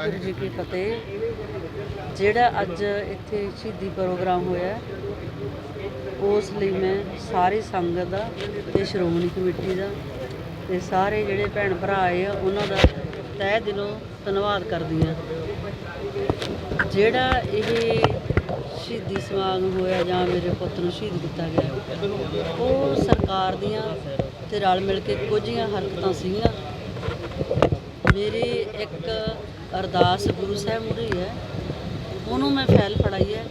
ਵਾਹਿਗੁਰੂ ਜੀ ਕੀ ਫਤਿਹ। ਜਿਹੜਾ ਅੱਜ ਇੱਥੇ ਸ਼ਹੀਦੀ ਪ੍ਰੋਗਰਾਮ ਹੋਇਆ ਉਸ ਲਈ ਮੈਂ ਸਾਰੀ ਸੰਗਤ ਦਾ ਤੇ ਸ਼੍ਰੋਮਣੀ ਕਮੇਟੀ ਦਾ ਤੇ ਸਾਰੇ ਜਿਹੜੇ ਭੈਣ ਭਰਾ ਆਏ ਆ, ਉਹਨਾਂ ਦਾ ਤਹਿ ਦਿਲੋਂ ਧੰਨਵਾਦ ਕਰਦੀ ਹਾਂ। ਜਿਹੜਾ ਇਹ ਸ਼ਹੀਦੀ ਸਮਾਗਮ ਹੋਇਆ ਜਾਂ ਮੇਰੇ ਪੁੱਤ ਨੂੰ ਸ਼ਹੀਦ ਕੀਤਾ ਗਿਆ, ਉਹ ਸਰਕਾਰ ਦੀਆਂ ਤੇ ਰਲ ਮਿਲ ਕੇ ਕੁਝ ਹਰਕਤਾਂ ਸੀਗੀਆਂ। ਮੇਰੇ ਇੱਕ ਅਰਦਾਸ ਗੁਰੂ ਸਾਹਿਬ ਮੁਰੇ ਹੈ ਉਹਨੂੰ ਮੈਂ ਫੈਲ ਫੜਾਈ ਹੈ।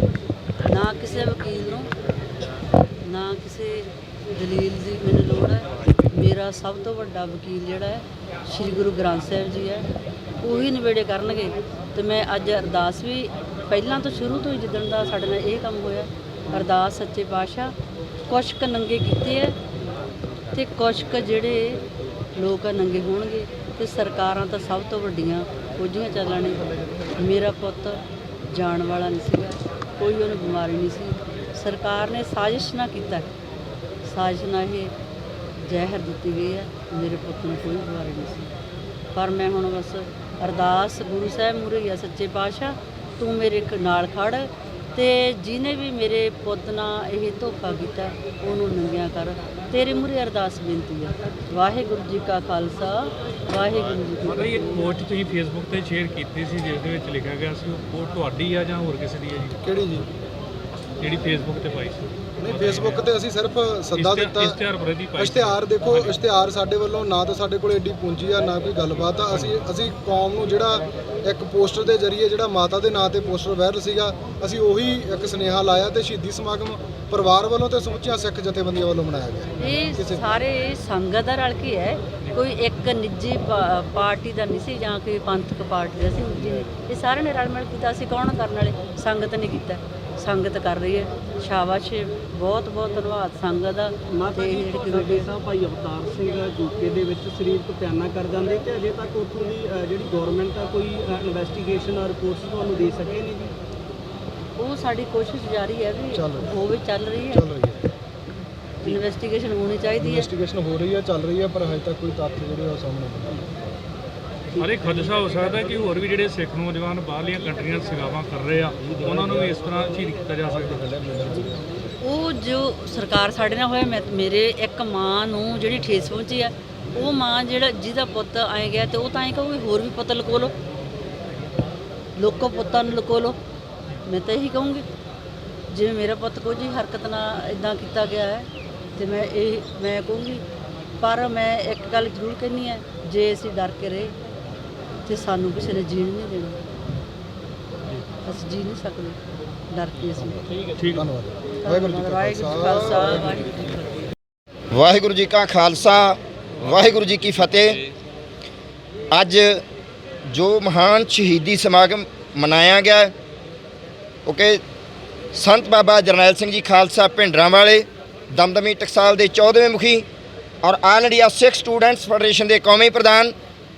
ਨਾ ਕਿਸੇ ਵਕੀਲ ਨੂੰ, ਨਾ ਕਿਸੇ ਦਲੀਲ ਦੀ ਮੈਨੂੰ ਲੋੜ ਹੈ। ਮੇਰਾ ਸਭ ਤੋਂ ਵੱਡਾ ਵਕੀਲ ਜਿਹੜਾ ਹੈ, ਸ੍ਰੀ ਗੁਰੂ ਗ੍ਰੰਥ ਸਾਹਿਬ ਜੀ ਹੈ। ਉਹੀ ਨਿਬੇੜੇ ਕਰਨਗੇ। ਤੇ ਮੈਂ ਅੱਜ ਅਰਦਾਸ ਵੀ ਪਹਿਲਾਂ ਤੋਂ ਸ਼ੁਰੂ ਤੋਂ ਹੀ ਜਿੱਦਣ ਦਾ ਸਾਡੇ ਨਾਲ ਇਹ ਕੰਮ ਹੋਇਆ, ਅਰਦਾਸ ਸੱਚੇ ਪਾਤਸ਼ਾਹ ਕੁਛ ਕੁ ਨੰਗੇ ਕੀਤੇ ਹੈ ਤੇ ਕੁਛ ਕੁ ਜਿਹੜੇ ਲੋਕ ਆ ਨੰਗੇ ਹੋਣਗੇ ਤੇ ਸਰਕਾਰਾਂ ਤਾਂ ਸਭ ਤੋਂ ਵੱਡੀਆਂ ਕੋਝੀਆਂ ਚੱਲਣ। ਮੇਰਾ ਪੁੱਤ ਜਾਣ ਵਾਲਾ ਨਹੀਂ ਸੀਗਾ, ਕੋਈ ਉਹਨੂੰ ਬਿਮਾਰੀ ਨਹੀਂ ਸੀ। ਸਰਕਾਰ ਨੇ ਸਾਜ਼ਿਸ਼ ਨਾ ਕੀਤਾ। ਸਾਜ਼ਿਸ਼ ਨਾਲ ਇਹ ਜ਼ਹਿਰ ਦਿੱਤੀ ਗਈ ਹੈ, ਮੇਰੇ ਪੁੱਤ ਨੂੰ ਕੋਈ ਬਿਮਾਰੀ ਨਹੀਂ ਸੀ। ਪਰ ਮੈਂ ਹੁਣ ਬਸ ਅਰਦਾਸ ਗੁਰੂ ਸਾਹਿਬ ਮੂਹਰੇ ਹੀ ਆ, ਸੱਚੇ ਪਾਤਸ਼ਾਹ, ਤੂੰ ਮੇਰੇ ਨਾਲ ਖੜ ਤੇ ਜਿਹਨੇ ਵੀ ਮੇਰੇ ਪੁੱਤ ਨਾਲ ਇਹ ਧੋਖਾ ਕੀਤਾ ਉਹਨੂੰ ਨੰਗਿਆ ਕਰ। ਤੇਰੇ ਮੂਹਰੇ ਅਰਦਾਸ ਬੇਨਤੀ ਹੈ ਵਾਹਿਗੁਰੂ ਜੀ ਕਾ ਖਾਲਸਾ ਵਾਹਿਗੁਰੂ ਜੀ ਕੀ ਮਤਲਬ ਇਹ ਪੋਸਟ ਤੁਸੀਂ ਫੇਸਬੁੱਕ ਤੇ ਸ਼ੇਅਰ ਕੀਤੀ ਸੀ ਜਿਸ ਦੇ ਵਿੱਚ ਲਿਖਿਆ ਗਿਆ ਸੀ ਉਹ ਪੋਸਟ ਤੁਹਾਡੀ ਆ ਜਾਂ ਹੋਰ ਕਿਸੇ ਦੀ ਹੈ ਜੀ? ਕਿਹੜੀ ਜੀ? ਜਿਹੜੀ ਫੇਸਬੁੱਕ ਤੇ ਪਾਈ ਸੀ? ਨਹੀਂ ਫੇਸਬੁੱਕ ਤੇ ਅਸੀਂ ਸਿਰਫ ਸੱਦਾ ਦਿੱਤਾ। ਇਸ਼ਤਿਹਾਰ ਵਿਰੋਧੀ ਪਾਈ। ਸੀ। ਇਸ਼ਤਿਹਾਰ ਦੇਖੋ ਇਸ਼ਤਿਹਾਰ ਸਾਡੇ ਵੱਲੋਂ ਨਾ ਤਾਂ ਸਾਡੇ ਕੋਲ ਏਡੀ ਪੂੰਜੀ ਆ ਨਾ ਕੋਈ ਗੱਲਬਾਤ ਆ। ਅਸੀਂ ਅਸੀਂ ਕੌਮ ਨੂੰ ਜਿਹੜਾ ਇੱਕ ਪੋਸਟਰ ਦੇ ਜ਼ਰੀਏ ਜਿਹੜਾ ਮਾਤਾ ਦੇ ਨਾਂ ਤੇ ਪੋਸਟਰ ਵਾਇਰਲ ਸੀਗਾ ਅਸੀਂ ਉਹੀ ਇੱਕ ਸੁਨੇਹਾ ਲਾਇਆ ਤੇ ਸ਼ਹੀਦੀ ਸਮਾਗਮ ਪਰਿਵਾਰ ਵੱਲੋਂ ਤੇ ਸਮੁੱਚੀਆਂ ਸਿੱਖ ਜਥੇਬੰਦੀਆਂ ਵੱਲੋਂ ਮਨਾਇਆ ਗਿਆ। ਇਹ ਸਾਰੇ ਸੰਗਤ ਦਾ ਰਲ ਕੇ ਹੈ। ਕੋਈ ਇੱਕ ਨਿੱਜੀ ਪਾਰਟੀ ਦਾ ਨਹੀਂ ਸੀ ਜਾਂ ਕੋਈ ਪੰਥਕ ਪਾਰਟੀ ਦਾ ਸੀ। ਇਹ ਸਾਰਿਆਂ ਨੇ ਰਲ ਮਿਲ ਕੀਤਾ। ਅਸੀਂ ਕੌਣ ਕਰਨ ਵਾਲੇ? ਸੰਗਤ ਨੇ ਕੀਤਾ। ਸੰਗਤ ਕਰ ਰਹੀ ਹੈ। ਸ਼ਾਬਾਸ਼ ਬਹੁਤ ਬਹੁਤ ਧੰਨਵਾਦ ਸੰਗਤ ਦਾ। ਮਾਤਾ ਜੀ ਤੁਹਾਡੇ ਸਾਹਿਬ ਭਾਈ ਅਵਤਾਰ ਸਿੰਘ ਯੂਕੇ ਦੇ ਵਿੱਚ ਸਰੀਰਕ ਬਿਆਨਾ ਕਰ ਜਾਂਦੇ ਤੇ ਅਜੇ ਤੱਕ ਉੱਥੋਂ ਦੀ ਅ, ਜਿਹੜੀ ਗਵਰਨਮੈਂਟ ਆ ਕੋਈ ਇਨਵੈਸਟੀਗੇਸ਼ਨ ਔਰ ਰਿਪੋਰਟਸ ਤੁਹਾਨੂੰ ਦੇ ਸਕੇ ਨੇ ਜੀ? ਉਹ ਸਾਡੀ ਕੋਸ਼ਿਸ਼ ਜਾਰੀ ਹੈ ਵੀ ਚੱਲ ਰਹੀ। ਹੋਵੇ ਚੱਲ ਰਹੀ ਹੈ। ਚੱਲ ਰਹੀ ਹੈ। ਇਨਵੈਸਟੀਗੇਸ਼ਨ ਹੋਣੀ ਚਾਹੀਦੀ ਹੈ। ਇਨਵੈਸਟੀਗੇਸ਼ਨ ਹੋ ਰਹੀ ਹੈ ਚੱਲ ਰਹੀ ਹੈ ਪਰ ਹਜੇ ਤੱਕ ਕੋਈ ਤੱਥ ਜਿਹੜੇ ਆ ਉਹ ਸਾਹਮਣੇ ਨਹੀਂ ਆਏ। ਪਰ ਖਦਸ਼ਾ ਹੋ ਸਕਦਾ ਕਿ ਹੋਰ ਵੀ ਜਿਹੜੇ ਸਿੱਖ ਨੌਜਵਾਨ ਬਾਹਰਲੀਆਂ ਕੰਟਰੀਆਂ ਸੇਵਾਵਾਂ ਕਰ ਰਹੇ ਆ, ਉਹਨਾਂ ਨੂੰ ਇਸ ਤਰ੍ਹਾਂ ਸ਼ਹੀਦ ਕੀਤਾ ਜਾ ਸਕਦਾ ਉਹ ਜੋ ਸਰਕਾਰ ਸਾਡੇ ਨਾਲ ਹੋਇਆ ਮੇਰੇ ਇੱਕ ਮਾਂ ਨੂੰ ਜਿਹੜੀ ਠੇਸ ਪਹੁੰਚੀ ਆ, ਉਹ ਮਾਂ ਜਿਹੜਾ ਜਿਹਦਾ ਪੁੱਤ ਆਏ ਗਿਆ ਤੇ ਉਹ ਤਾਂ ਐਂ ਕਹੂਗੀ, ਹੋਰ ਵੀ ਪੁੱਤ ਲਕੋ ਲੋ ਲੋਕੋ ਪੁੱਤਾਂ ਨੂੰ ਲਕੋ ਲੋ ਮੈਂ ਤਾਂ ਇਹੀ ਕਹੂੰਗੀ, ਜਿਵੇਂ ਮੇਰਾ ਪੁੱਤ ਕੋਈ ਜੀ ਹਰਕਤ ਨਾਲ ਇਦਾਂ ਕੀਤਾ ਗਿਆ ਹੈ, ਤੇ ਮੈਂ ਇਹ ਮੈਂ ਕਹੂੰਗੀ, ਪਰ ਮੈਂ ਇੱਕ ਗੱਲ ਜ਼ਰੂਰ ਕਹਿਣੀ ਹੈ, ਜੇ ਅਸੀਂ ਡਰ ਕੇ ਰਹੇ ਤੇ ਸਾਨੂੰ ਕਿਸੇ ਨੇ ਜੀਣ ਨਹੀਂ ਦੇਣਾ। ਅਸੀਂ ਜੀ ਨਹੀਂ ਸਕਦੇ। ਡਰ ਕੇ ਅਸੀਂ। ਠੀਕ ਧੰਨਵਾਦ। ਵਾਹਿਗੁਰੂ ਜੀ ਕਾ ਵਾਹਿਗੁਰੂ ਜੀ ਕਾ ਖਾਲਸਾ ਵਾਹਿਗੁਰੂ ਜੀ ਕੀ ਫਤਿਹ। ਵਾਹਿਗੁਰੂ ਜੀ ਕਾ ਖਾਲਸਾ ਵਾਹਿਗੁਰੂ ਜੀ ਕੀ ਫਤਿਹ। ਅੱਜ ਜੋ ਮਹਾਨ ਸ਼ਹੀਦੀ ਸਮਾਗਮ ਮਨਾਇਆ ਗਿਆ ਹੈ, ਉਹ ਕਿ ਸੰਤ ਬਾਬਾ ਜਰਨੈਲ ਸਿੰਘ ਜੀ ਖਾਲਸਾ ਭਿੰਡਰਾਂ ਵਾਲੇ ਦਮਦਮੀ ਟਕਸਾਲ ਦੇ 14ਵੇਂ ਮੁਖੀ ਔਰ all India Sikh students federation ਦੇ ਕੌਮੀ ਪ੍ਰਧਾਨ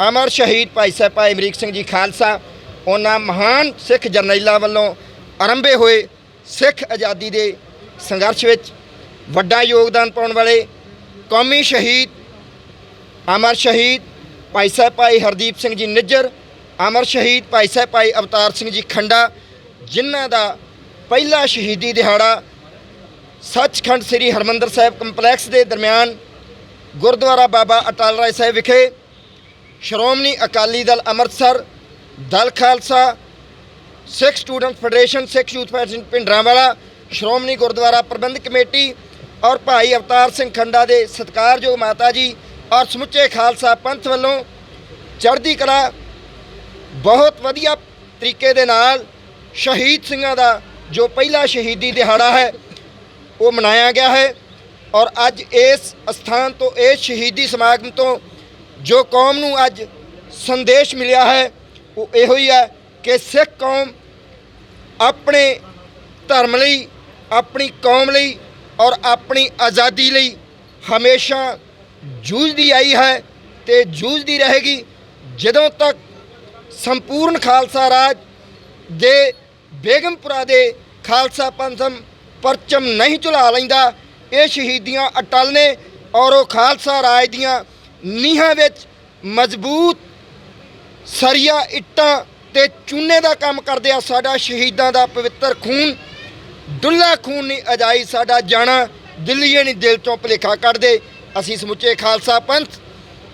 ਅਮਰ ਸ਼ਹੀਦ ਭਾਈ ਸਾਹਿਬ ਭਾਈ ਅਮਰੀਕ ਸਿੰਘ ਜੀ ਖਾਲਸਾ, ਉਹਨਾਂ ਮਹਾਨ ਸਿੱਖ ਜਰਨੈਲਾਂ ਵੱਲੋਂ ਆਰੰਭੇ ਹੋਏ ਸਿੱਖ ਆਜ਼ਾਦੀ ਦੇ ਸੰਘਰਸ਼ ਵਿੱਚ ਵੱਡਾ ਯੋਗਦਾਨ ਪਾਉਣ ਵਾਲੇ ਕੌਮੀ ਸ਼ਹੀਦ, ਅਮਰ ਸ਼ਹੀਦ ਭਾਈ ਸਾਹਿਬ ਭਾਈ ਹਰਦੀਪ ਸਿੰਘ ਜੀ ਨਿੱਜਰ, ਅਮਰ ਸ਼ਹੀਦ ਭਾਈ ਸਾਹਿਬ ਭਾਈ ਅਵਤਾਰ ਸਿੰਘ ਜੀ ਖੰਡਾ, ਜਿਨ੍ਹਾਂ ਦਾ ਪਹਿਲਾ ਸ਼ਹੀਦੀ ਦਿਹਾੜਾ ਸੱਚਖੰਡ ਸ੍ਰੀ ਹਰਮੰਦਰ ਸਾਹਿਬ ਕੰਪਲੈਕਸ ਦੇ ਦਰਮਿਆਨ ਗੁਰਦੁਆਰਾ ਬਾਬਾ ਅਟਲ ਰਾਏ ਸਾਹਿਬ ਵਿਖੇ Shiromani Akali Dal Amritsar, Dal Khalsa, Sikh student federation, Sikh youth federation Bhindranwala, Shiromani Gurdwara Prabandhak committee ਔਰ ਭਾਈ ਅਵਤਾਰ ਸਿੰਘ ਖੰਡਾ ਦੇ ਸਤਿਕਾਰਯੋਗ ਮਾਤਾ ਜੀ ਔਰ ਸਮੁੱਚੇ ਖਾਲਸਾ ਪੰਥ ਵੱਲੋਂ ਚੜ੍ਹਦੀ ਕਲਾ ਬਹੁਤ ਵਧੀਆ ਤਰੀਕੇ ਦੇ ਨਾਲ ਸ਼ਹੀਦ ਸਿੰਘਾਂ ਦਾ ਜੋ ਪਹਿਲਾ ਸ਼ਹੀਦੀ ਦਿਹਾੜਾ ਹੈ, ਉਹ ਮਨਾਇਆ ਗਿਆ ਹੈ ਔਰ ਅੱਜ ਇਸ ਸਥਾਨ ਤੋਂ, ਇਸ ਸ਼ਹੀਦੀ ਸਮਾਗਮ ਤੋਂ ਜੋ ਕੌਮ ਨੂੰ ਅੱਜ ਸੰਦੇਸ਼ ਮਿਲਿਆ ਹੈ, ਉਹ ਇਹੋ ਹੀ ਹੈ ਕਿ ਸਿੱਖ ਕੌਮ ਆਪਣੇ ਧਰਮ ਲਈ, ਆਪਣੀ ਕੌਮ ਲਈ ਔਰ ਆਪਣੀ ਆਜ਼ਾਦੀ ਲਈ ਹਮੇਸ਼ਾ ਜੂਝਦੀ ਆਈ ਹੈ ਤੇ ਜੂਝਦੀ ਰਹੇਗੀ ਜਦੋਂ ਤੱਕ ਸੰਪੂਰਨ ਖਾਲਸਾ ਰਾਜ ਦੇ ਬੇਗਮਪੁਰਾ ਦੇ ਖਾਲਸਾ ਪੰਥਮ ਪਰਚਮ ਨਹੀਂ ਝੁਲਾ ਲੈਂਦਾ, ਇਹ ਸ਼ਹੀਦੀਆਂ ਅਟਲ ਨੇ ਔਰ ਉਹ ਖਾਲਸਾ ਰਾਜ ਦੀਆਂ ਨੀਹਾਂ ਵਿੱਚ ਮਜ਼ਬੂਤ ਸਰੀਆ ਇੱਟਾਂ ਤੇ ਚੂਨੇ ਦਾ ਕੰਮ ਕਰਦੇ ਆ ਸਾਡਾ ਸ਼ਹੀਦਾਂ ਦਾ ਪਵਿੱਤਰ ਖੂਨ। ਡੁੱਲਾ ਖੂਨ ਨਹੀਂ ਅਜਾਈ ਸਾਡਾ ਜਾਣਾ ਦਿੱਲੀ ਨਹੀਂ ਦਿਲ ਚੋਂ ਭੁਲੇਖਾ ਕੱਢਦੇ। ਅਸੀਂ ਸਮੁੱਚੇ ਖਾਲਸਾ ਪੰਥ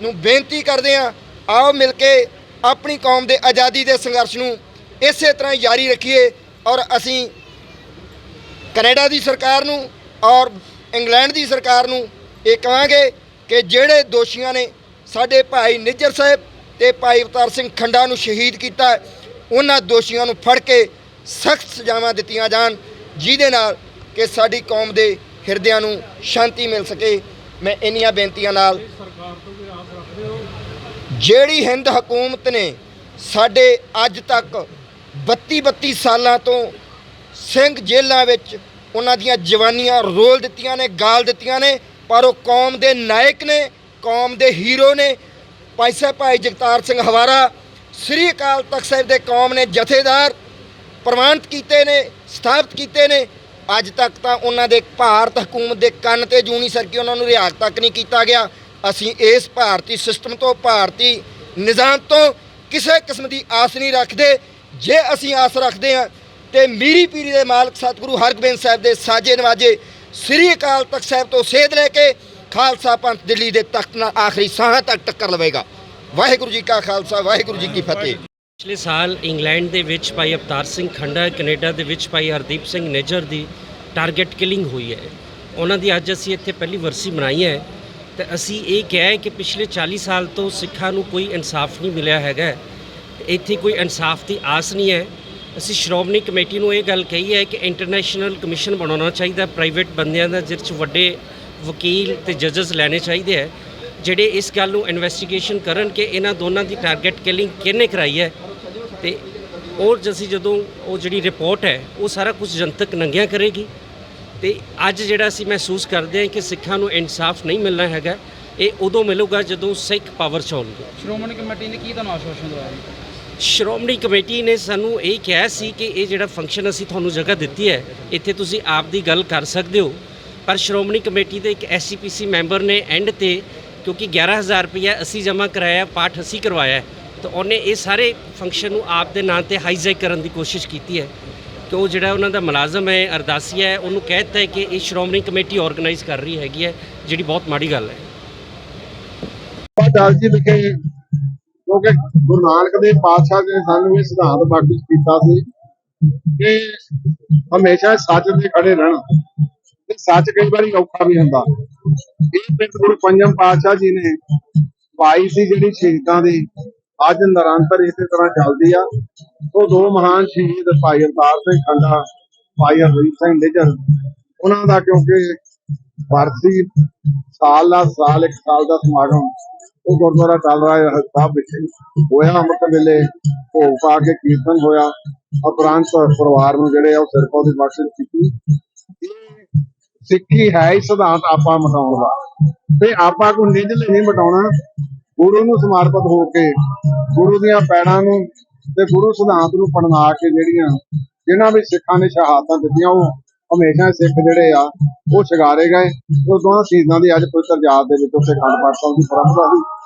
ਨੂੰ ਬੇਨਤੀ ਕਰਦੇ ਹਾਂ ਆਓ ਮਿਲ ਕੇ ਆਪਣੀ ਕੌਮ ਦੇ ਆਜ਼ਾਦੀ ਦੇ ਸੰਘਰਸ਼ ਨੂੰ ਇਸੇ ਤਰ੍ਹਾਂ ਜਾਰੀ ਰੱਖੀਏ ਔਰ ਅਸੀਂ ਕੈਨੇਡਾ ਦੀ ਸਰਕਾਰ ਨੂੰ ਔਰ ਇੰਗਲੈਂਡ ਦੀ ਸਰਕਾਰ ਨੂੰ ਇਹ ਕਹਾਂਗੇ ਕਿ ਜਿਹੜੇ ਦੋਸ਼ੀਆਂ ਨੇ ਸਾਡੇ ਭਾਈ ਨਿੱਜਰ ਸਾਹਿਬ ਤੇ ਭਾਈ ਅਵਤਾਰ ਸਿੰਘ ਖੰਡਾ ਨੂੰ ਸ਼ਹੀਦ ਕੀਤਾ ਉਹਨਾਂ ਦੋਸ਼ੀਆਂ ਨੂੰ ਫੜ ਕੇ ਸਖਤ ਸਜ਼ਾਵਾਂ ਦਿੱਤੀਆਂ ਜਾਣ, ਜਿਹਦੇ ਨਾਲ ਕਿ ਸਾਡੀ ਕੌਮ ਦੇ ਹਿਰਦਿਆਂ ਨੂੰ ਸ਼ਾਂਤੀ ਮਿਲ ਸਕੇ। ਮੈਂ ਇੰਨੀਆਂ ਬੇਨਤੀਆਂ ਨਾਲ ਜਿਹੜੀ ਹਿੰਦ ਹਕੂਮਤ ਨੇ ਸਾਡੇ ਅੱਜ ਤੱਕ 32 32 ਸਾਲਾਂ ਤੋਂ ਸਿੰਘ ਜੇਲ੍ਹਾਂ ਵਿੱਚ ਉਹਨਾਂ ਦੀਆਂ ਜਵਾਨੀਆਂ ਰੋਲ ਦਿੱਤੀਆਂ ਨੇ, ਗਾਲ ਦਿੱਤੀਆਂ ਨੇ ਪਰ ਉਹ ਕੌਮ ਦੇ ਨਾਇਕ ਨੇ, ਕੌਮ ਦੇ ਹੀਰੋ ਨੇ। ਭਾਈ ਸਾਹਿਬ, ਭਾਈ ਜਗਤਾਰ ਸਿੰਘ ਹਵਾਰਾ, ਸ੍ਰੀ ਅਕਾਲ ਤਖਤ ਸਾਹਿਬ ਦੇ ਕੌਮ ਨੇ ਜਥੇਦਾਰ ਪ੍ਰਵਾਨਿਤ ਕੀਤੇ ਨੇ, ਸਥਾਪਿਤ ਕੀਤੇ ਨੇ। ਅੱਜ ਤੱਕ ਤਾਂ ਉਹਨਾਂ ਦੇ ਭਾਰਤ ਹਕੂਮਤ ਦੇ ਕੰਨ ਤੇ ਜੂਨੀ ਨਹੀਂ ਸਰਕੀ ਉਹਨਾਂ ਨੂੰ ਰਿਹਾਕ ਤੱਕ ਨਹੀਂ ਕੀਤਾ ਗਿਆ। ਅਸੀਂ ਇਸ ਭਾਰਤੀ ਸਿਸਟਮ ਤੋਂ, ਭਾਰਤੀ ਨਿਜ਼ਾਮ ਤੋਂ ਕਿਸੇ ਕਿਸਮ ਦੀ ਆਸ ਨਹੀਂ ਰੱਖਦੇ। ਜੇ ਅਸੀਂ ਆਸ ਰੱਖਦੇ ਹਾਂ ਤੇ ਮੀਰੀ ਪੀਰੀ ਦੇ ਮਾਲਕ ਸਤਿਗੁਰੂ ਹਰਗੋਬਿੰਦ ਸਾਹਿਬ ਦੇ ਸਾਜੇ ਨਵਾਜੇ ਸ੍ਰੀ ਅਕਾਲ ਤਖਤ ਸਾਹਿਬ ਤੋਂ ਸੇਧ ਲੈ ਕੇ ਖਾਲਸਾ ਪੰਥ ਦਿੱਲੀ ਦੇ ਤਖਤ ਨਾਲ ਆਖਰੀ ਸਾਹਾਂ ਤੱਕ ਟੱਕਰ ਲਵੇਗਾ। ਵਾਹਿਗੁਰੂ ਜੀ ਕਾ ਖਾਲਸਾ, ਵਾਹਿਗੁਰੂ ਜੀ ਕੀ ਫਤਿਹ। ਪਿਛਲੇ ਸਾਲ ਇੰਗਲੈਂਡ ਦੇ ਵਿੱਚ ਭਾਈ ਅਵਤਾਰ ਸਿੰਘ ਖੰਡਾ, ਕੈਨੇਡਾ ਦੇ ਵਿੱਚ ਭਾਈ ਹਰਦੀਪ ਸਿੰਘ ਨੇਜਰ ਦੀ ਟਾਰਗੇਟ ਕਿਲਿੰਗ ਹੋਈ ਹੈ। ਉਹਨਾਂ ਦੀ ਅੱਜ ਅਸੀਂ ਇੱਥੇ ਪਹਿਲੀ ਵਰਸੀ ਮਨਾਈ ਹੈ। ਤੇ ਅਸੀਂ ਇਹ ਕਿਹਾ ਹੈ ਕਿ ਪਿਛਲੇ 40 ਸਾਲ ਤੋਂ ਸਿੱਖਾਂ ਨੂੰ ਕੋਈ ਇਨਸਾਫ ਨਹੀਂ ਮਿਲਿਆ ਹੈਗਾ। ਇੱਥੇ ਕੋਈ ਇਨਸਾਫ ਦੀ ਆਸ ਨਹੀਂ ਹੈ। ਅਸੀਂ ਸ਼੍ਰੋਮਣੀ ਕਮੇਟੀ ਨੂੰ ਇਹ ਗੱਲ ਕਹੀ ਹੈ ਕਿ ਇੰਟਰਨੈਸ਼ਨਲ ਕਮਿਸ਼ਨ ਬਣਾਉਣਾ ਚਾਹੀਦਾ, ਪ੍ਰਾਈਵੇਟ ਬੰਦਿਆਂ ਦਾ ਜਿਸ 'ਚ ਵੱਡੇ ਵਕੀਲ ਤੇ ਜੱਜਸ ਲੈਣੇ ਚਾਹੀਦੇ ਹੈ। ਜਿਹੜੇ ਇਸ ਗੱਲ ਨੂੰ ਇਨਵੈਸਟੀਗੇਸ਼ਨ ਕਰਨ ਕਿ ਇਹਨਾਂ ਦੋਨਾਂ ਦੀ ਟਾਰਗੇਟ ਕਿਲਿੰਗ ਕਿਹਨੇ ਕਰਾਈ ਹੈ ਤੇ ਉਹ ਅਸੀਂ ਜਦੋਂ ਉਹ ਜਿਹੜੀ ਰਿਪੋਰਟ ਹੈ, ਉਹ ਸਾਰਾ ਕੁਝ ਜਨਤਕ ਨੰਗਿਆ ਕਰੇਗੀ। ਤੇ ਅੱਜ ਜਿਹੜਾ ਅਸੀਂ ਮਹਿਸੂਸ ਕਰਦੇ ਹਾਂ ਕਿ ਸਿੱਖਾਂ ਨੂੰ ਇਨਸਾਫ ਨਹੀਂ ਮਿਲਣਾ ਹੈਗਾ, ਇਹ ਉਦੋਂ ਮਿਲੂਗਾ ਜਦੋਂ ਸਿੱਖ ਪਾਵਰ 'ਚ ਆਉਣਗੇ। ਸ਼੍ਰੋਮਣੀ ਕਮੇਟੀ ਨੇ ਕੀ ਤੁਹਾਨੂੰ ਆਸ਼ਵਾਸਨ ਦਵਾਇਆ? ਸ਼੍ਰੋਮਣੀ ਕਮੇਟੀ ਨੇ ਸਾਨੂੰ ਇਹ ਕਿਹਾ ਸੀ ਕਿ ਇਹ ਜਿਹੜਾ ਫੰਕਸ਼ਨ ਅਸੀਂ ਤੁਹਾਨੂੰ ਜਗ੍ਹਾ ਦਿੱਤੀ ਹੈ, ਇੱਥੇ ਤੁਸੀਂ ਆਪ ਦੀ ਗੱਲ ਕਰ ਸਕਦੇ ਹੋ। ਪਰ ਸ਼੍ਰੋਮਣੀ ਕਮੇਟੀ ਦੇ ਇੱਕ ਐਸਸੀਪੀਸੀ ਮੈਂਬਰ ਨੇ ਐਂਡ ਤੇ ਕਿਉਂਕਿ 11000 ਰੁਪਇਆ ਅਸੀਂ ਜਮ੍ਹਾਂ ਕਰਾਇਆ, ਪਾਠ ਅਸੀਂ ਕਰਵਾਇਆ ਤਾਂ ਉਹਨੇ ਇਹ ਸਾਰੇ ਫੰਕਸ਼ਨ ਨੂੰ ਆਪ ਦੇ ਨਾਂ ਤੇ ਹਾਈਜੈਕ ਕਰਨ ਦੀ ਕੋਸ਼ਿਸ਼ ਕੀਤੀ ਹੈ ਕਿ ਉਹ ਜਿਹੜਾ ਉਹਨਾਂ ਦਾ ਮੁਲਾਜ਼ਮ ਹੈ ਅਰਦਾਸੀਆ ਹੈ, ਉਹਨੂੰ ਕਹਿ ਦਿੱਤਾ ਹੈ ਕਿ ਇਹ ਸ਼੍ਰੋਮਣੀ ਕਮੇਟੀ ਆਰਗੇਨਾਈਜ਼ ਕਰ ਰਹੀ ਹੈਗੀ ਹੈ, ਜਿਹੜੀ ਬਹੁਤ ਮਾੜੀ ਗੱਲ ਹੈ। ਡਾਲ ਜੀ ਵਿਖੇ ਕਿਉਂਕਿ ਗੁਰੂ ਨਾਨਕ ਦੇਵ ਪਾਤਸ਼ਾਹ ਨੇ ਸਾਨੂੰ ਇਹ ਸਿਧਾਂਤ ਬਖਸ਼ਿਸ਼ ਕੀਤਾ ਸੀ ਕਿ ਹਮੇਸ਼ਾ ਸੱਚ ਤੇ ਖੜੇ ਰਹਿਣਾ ਤੇ ਸੱਚ ਕਈ ਵਾਰੀ ਔਖਾ ਵੀ ਹੁੰਦਾ। ਇਹ ਪਿੰਡ ਗੁਰੂ ਪੰਜਮ ਪਾਤਸ਼ਾਹ ਜੀ ਨੇ ਪਾਈ ਸੀ ਜਿਹੜੀ ਸ਼ਹੀਦਾਂ ਦੀ। ਅੱਜ ਨਿਰੰਤਰ ਇਸੇ ਤਰ੍ਹਾਂ ਚੱਲਦੀ ਆ। ਉਹ ਦੋ ਮਹਾਨ ਸ਼ਹੀਦ ਭਾਈ ਅਵਤਾਰ ਸਿੰਘ ਖੰਡਾ, ਭਾਈ ਹਰਦੀਪ ਸਿੰਘ ਨਿੱਜਰ ਉਹਨਾਂ ਦਾ ਕਿਉਂਕਿ ਵਰਸੀ ਸਾਲ ਦਾ, ਸਾਲ ਇੱਕ ਸਾਲ ਦਾ ਸਮਾਗਮ ਉਹ ਗੁਰਦੁਆਰਾ ਚੱਲ ਰਾਏ ਸਾਹਿਬ ਵਿਖੇ। ਹੋਇਆ ਅੰਮ੍ਰਿਤ ਵੇਲੇ, ਭੋਗ ਪਾ ਕੇ ਕੀਰਤਨ ਹੋਇਆ। ਉਪਰੰਤ ਪਰਿਵਾਰ ਨੂੰ ਜਿਹੜੇ ਆ, ਉਹ ਸਿਰਫ ਉਹਦੀ ਬਖਸ਼ਿਸ਼ ਕੀਤੀ ਸਿੱਖੀ। ਹੈ ਹੀ ਸਿਧਾਂਤ ਆਪਾਂ ਮਟਾਉਣ ਦਾ। ਤੇ ਆਪਾਂ ਕੋ ਨਿੱਜ ਨਹੀਂ ਮਟਾਉਣਾ। ਗੁਰੂ ਨੂੰ ਸਮਰਪਿਤ ਹੋ ਕੇ, ਗੁਰੂ ਦੀਆਂ ਪੈੜਾਂ ਨੂੰ ਤੇ ਗੁਰੂ ਸਿਧਾਂਤ ਨੂੰ ਪੜਨਾ ਕੇ ਜਿਹੜੀਆਂ, ਜਿਨ੍ਹਾਂ ਵੀ ਸਿੱਖਾਂ ਨੇ ਸ਼ਹਾਦਤਾਂ ਦਿੱਤੀਆਂ, ਉਹ ਹਮੇਸ਼ਾ ਸਿੱਖ ਜਿਹੜੇ ਆ, ਉਹ ਸ਼ਿਗਾਰੇ ਗਏ। ਉਹ ਦੋਹਾਂ ਸ਼ਹੀਦਾਂ ਦੀ ਅੱਜ ਪਵਿੱਤਰ ਯਾਦ ਦੇ ਵਿੱਚ ਉੱਥੇ ਖੰਡ ਪਾਠ ਸਾਹਿਬ ਦੀ ਪਰੰਪਰਾ ਸੀ